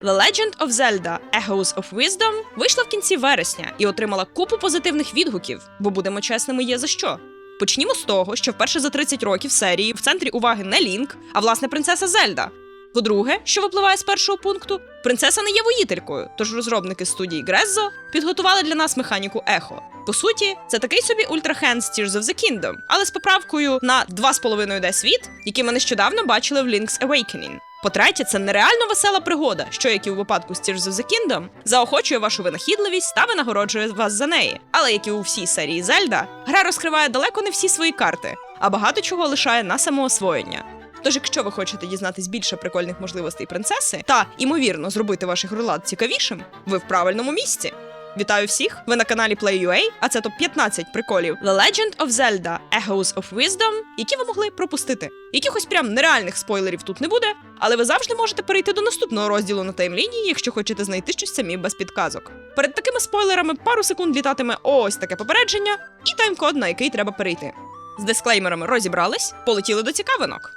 The Legend of Zelda Echoes of Wisdom вийшла в кінці вересня і отримала купу позитивних відгуків, бо будемо чесними, є за що. Почнімо з того, що вперше за 30 років серії в центрі уваги не Лінк, а власне принцеса Зельда. По-друге, що випливає з першого пункту, принцеса не є воїтелькою, тож розробники студії Grezzo підготували для нас механіку Ехо. По суті, це такий собі Ultra Hands Tears of the Kingdom, але з поправкою на 2,5D світ, який ми нещодавно бачили в Link's Awakening. По-третє, це нереально весела пригода, що, як і у випадку з Tears of the Kingdom, заохочує вашу винахідливість та винагороджує вас за неї. Але як і у всій серії Зельда, гра розкриває далеко не всі свої карти, а багато чого лишає на самоосвоєння. Тож, якщо ви хочете дізнатись більше прикольних можливостей принцеси та, імовірно, зробити ваш ігролад цікавішим, ви в правильному місці. Вітаю всіх! Ви на каналі Play.ua, а це топ 15 приколів The Legend of Zelda Echoes of Wisdom, які ви могли пропустити. Якихось прям нереальних спойлерів тут не буде, але ви завжди можете перейти до наступного розділу на таймлінії, якщо хочете знайти щось самі без підказок. Перед такими спойлерами пару секунд літатиме ось таке попередження і тайм-код, на який треба перейти. З дисклеймерами розібрались, полетіли до цікавинок.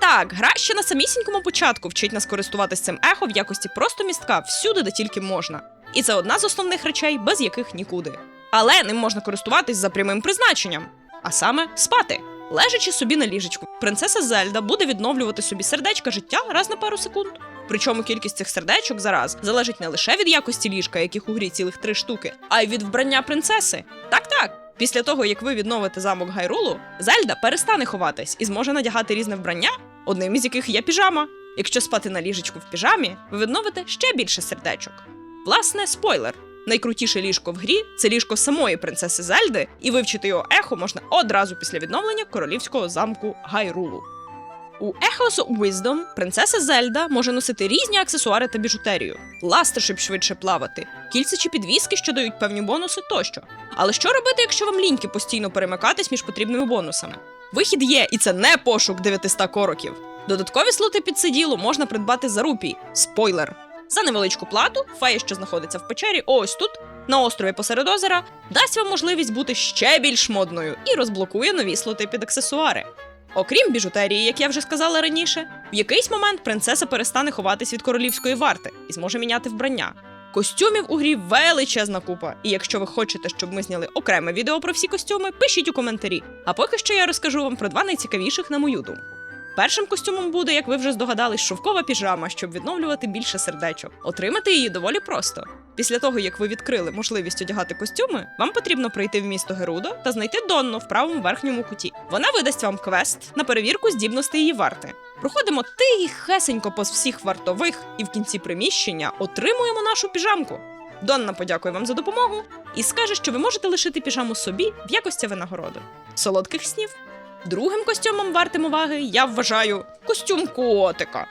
Так, гра ще на самісінькому початку вчить нас користуватись цим ехо в якості просто містка всюди, де тільки можна. І це одна з основних речей, без яких нікуди. Але ним можна користуватись за прямим призначенням, а саме спати. Лежачи собі на ліжечку, принцеса Зельда буде відновлювати собі сердечка життя раз на пару секунд. Причому кількість цих сердечок зараз залежить не лише від якості ліжка, яких у грі цілих три штуки, а й від вбрання принцеси. Так, так. Після того, як ви відновите замок Гайрулу, Зельда перестане ховатись і зможе надягати різне вбрання, одним із яких є піжама. Якщо спати на ліжечку в піжамі, ви відновите ще більше сердечок. Власне, спойлер. Найкрутіше ліжко в грі це ліжко самої принцеси Зельди, і вивчити його ехо можна одразу після відновлення королівського замку Гайрулу. У Echoes of Wisdom принцеса Зельда може носити різні аксесуари та біжутерію, ласти, щоб швидше плавати, кільця чи підвіски, що дають певні бонуси тощо. Але що робити, якщо вам ліньки постійно перемикатись між потрібними бонусами? Вихід є, і це не пошук 900 короків. Додаткові слоти під сиділо можна придбати за рупій. Спойлер. За невеличку плату, фея, що знаходиться в печері, ось тут, на острові посеред озера, дасть вам можливість бути ще більш модною і розблокує нові слоти під аксесуари. Окрім біжутерії, як я вже сказала раніше, в якийсь момент принцеса перестане ховатись від королівської варти і зможе міняти вбрання. Костюмів у грі величезна купа, і якщо ви хочете, щоб ми зняли окреме відео про всі костюми, пишіть у коментарі. А поки що я розкажу вам про два найцікавіших, на мою думку. Першим костюмом буде, як ви вже здогадались, шовкова піжама, щоб відновлювати більше сердечок. Отримати її доволі просто. Після того, як ви відкрили можливість одягати костюми, вам потрібно прийти в місто Герудо та знайти Донну в правому верхньому куті. Вона видасть вам квест на перевірку здібностей її варти. Проходимо тихесенько по всіх вартових, і в кінці приміщення отримуємо нашу піжамку. Донна подякує вам за допомогу і скаже, що ви можете лишити піжаму собі в якості винагороди. Солодких снів! Другим костюмом вартим уваги я вважаю костюм котика.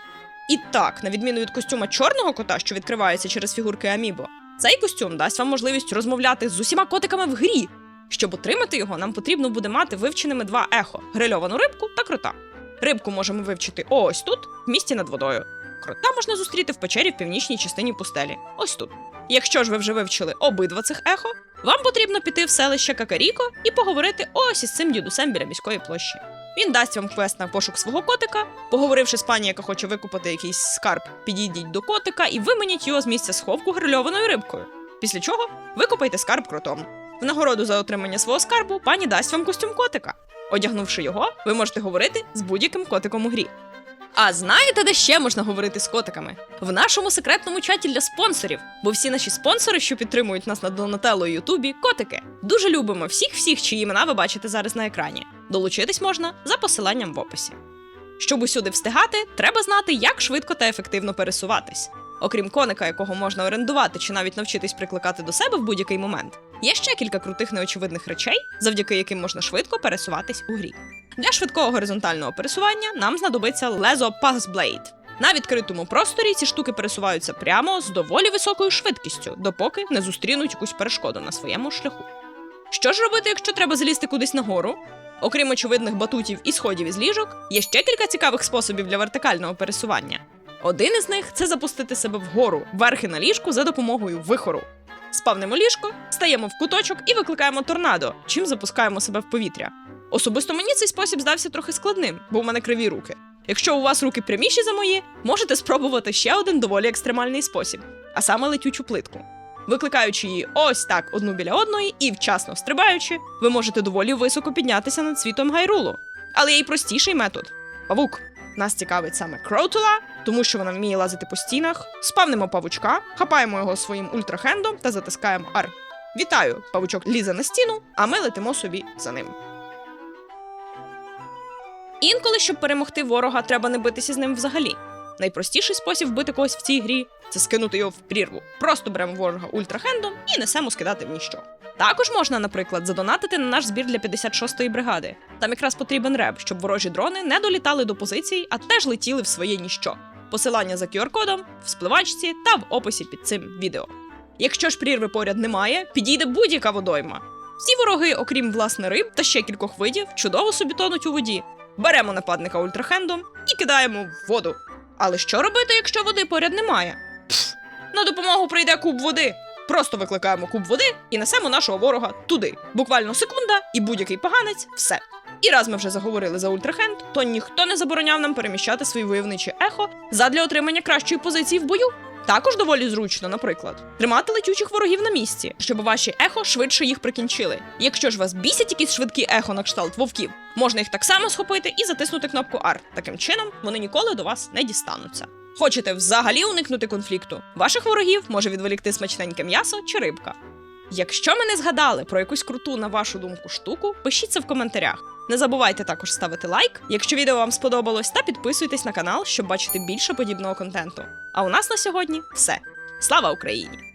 І так, на відміну від костюма чорного кота, що відкривається через фігурки Амібо, цей костюм дасть вам можливість розмовляти з усіма котиками в грі. Щоб отримати його, нам потрібно буде мати вивченими два ехо: грильовану рибку та крота. Рибку можемо вивчити ось тут, в місті над водою. Крота можна зустріти в печері в північній частині пустелі. Ось тут. Якщо ж ви вже вивчили обидва цих ехо, вам потрібно піти в селище Какаріко і поговорити ось із цим дідусем біля міської площі. Він дасть вам квест на пошук свого котика. Поговоривши з пані, яка хоче викупити якийсь скарб, підійдіть до котика і виманіть його з місця сховку грильованою рибкою. Після чого викопайте скарб кротом. В нагороду за отримання свого скарбу пані дасть вам костюм котика. Одягнувши його, ви можете говорити з будь-яким котиком у грі. А знаєте, де ще можна говорити з котиками? В нашому секретному чаті для спонсорів, бо всі наші спонсори, що підтримують нас на Донателло і Ютубі, котики. Дуже любимо всіх всіх, чиї імена ви бачите зараз на екрані. Долучитись можна за посиланням в описі. Щоб усюди встигати, треба знати, як швидко та ефективно пересуватись. Окрім коника, якого можна орендувати чи навіть навчитись прикликати до себе в будь-який момент, є ще кілька крутих неочевидних речей, завдяки яким можна швидко пересуватись у грі. Для швидкого горизонтального пересування нам знадобиться лезо Path Blade. На відкритому просторі ці штуки пересуваються прямо з доволі високою швидкістю, допоки не зустрінуть якусь перешкоду на своєму шляху. Що ж робити, якщо треба залізти кудись нагору? Окрім очевидних батутів і сходів із ліжок, є ще кілька цікавих способів для вертикального пересування. Один із них це запустити себе вгору, верхи на ліжку за допомогою вихору. Спавнимо ліжко, стаємо в куточок і викликаємо торнадо, чим запускаємо себе в повітря. Особисто мені цей спосіб здався трохи складним, бо в мене криві руки. Якщо у вас руки пряміші за мої, можете спробувати ще один доволі екстремальний спосіб, а саме летючу плитку. Викликаючи її ось так одну біля одної і вчасно стрибаючи, ви можете доволі високо піднятися над світом гайрулу. Але є й простіший метод павук. Нас цікавить саме Кроутула, тому що вона вміє лазити по стінах. Спавнимо павучка, хапаємо його своїм ультрахендом та затискаємо ар. Вітаю! Павучок лізе на стіну, а ми летимо собі за ним. Інколи, щоб перемогти ворога, треба не битися з ним взагалі. Найпростіший спосіб вбити когось в цій грі це скинути його в прірву. Просто беремо ворога ультрахендом і несемо скидати в ніщо. Також можна, наприклад, задонатити на наш збір для 56-ї бригади. Там якраз потрібен реп, щоб ворожі дрони не долітали до позицій, а теж летіли в своє ніщо. Посилання за QR-кодом в спливачці та в описі під цим відео. Якщо ж прірви поряд немає, підійде будь-яка водойма. Всі вороги, окрім власне риб та ще кількох видів, чудово собі тонуть у воді. Беремо нападника ультрахендом і кидаємо в воду. Але що робити, якщо води поряд немає? Пф, на допомогу прийде куб води. Просто викликаємо куб води і несемо нашого ворога туди. Буквально секунда, і будь-який поганець все. І раз ми вже заговорили за ультрахенд, то ніхто не забороняв нам переміщати свої войовничі ехо задля отримання кращої позиції в бою. Також доволі зручно, наприклад, тримати летючих ворогів на місці, щоб ваші ехо швидше їх прикінчили. Якщо ж вас бісять якісь швидкі ехо на кшталт вовків, можна їх так само схопити і затиснути кнопку AR. Таким чином вони ніколи до вас не дістануться. Хочете взагалі уникнути конфлікту? Ваших ворогів може відволікти смачненьке м'ясо чи рибка. Якщо ми не згадали про якусь круту, на вашу думку, штуку, пишіть це в коментарях. Не забувайте також ставити лайк, якщо відео вам сподобалось, та підписуйтесь на канал, щоб бачити більше подібного контенту. А у нас на сьогодні все. Слава Україні!